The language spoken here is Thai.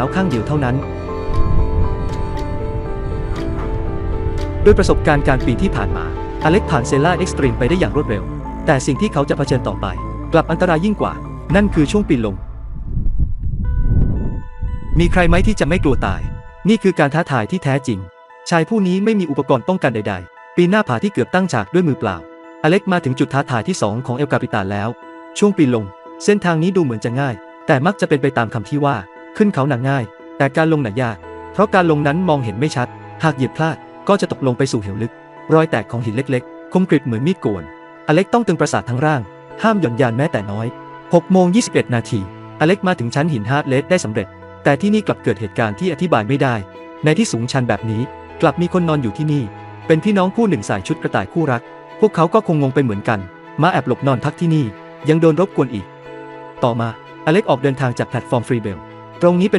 ท้าข้างเดียวเท่านั้นด้วยประสบการณ์การปีนที่ผ่านมา อเล็กผ่านเซล่าเอ็กซ์ตรีมไปได้อย่างรวดเร็ว แต่สิ่งที่เขาจะเผชิญต่อไป กลับอันตรายยิ่งกว่า นั่นคือช่วงปีนลง มีใครไหมที่จะไม่กลัวตาย นี่คือการท้าทายที่แท้จริง ชายผู้นี้ไม่มีอุปกรณ์ป้องกันใด ๆ ปีนหน้าผาที่เกือบตั้งฉากด้วยมือเปล่า อเล็กมาถึงจุดท้าทายที่ 2 ของเอลกาปิตานแล้ว ช่วงปีนลง เส้นทางนี้ดูเหมือนจะง่าย แต่มักจะเป็นไปตามคำที่ว่า ขึ้นเขาหนักง่าย แต่การลงหนักยาก เพราะการลงนั้นมองเห็นไม่ชัด หากเหยียบพลาดก็จะตกลงไปสู่เหวลึก รอยแตกของหินเล็กๆ คมกริบเหมือนมีดโกน อเล็กต้องตึงประสาททั้งร่าง ห้ามหย่อนยานแม้แต่น้อย6โมง21 นาที อเล็กมาถึงชั้นหินฮาร์ดเลสได้สำเร็จ แต่ที่นี่กลับเกิดเหตุการณ์ที่อธิบายไม่ได้ ในที่สูงชันแบบนี้ กลับมีคนนอนอยู่ที่นี่ เป็นพี่น้องคู่หนึ่งใส่ชุดกระต่ายคู่รัก พวกเขาก็คงงงไปเหมือนกัน มาแอบหลบนอนพักที่นี่ ยังโดนรบกวนอีก ต่อมา อเล็กออกเดินทางจากแพลตฟอร์มฟรีเบล ตรงนี้เป็น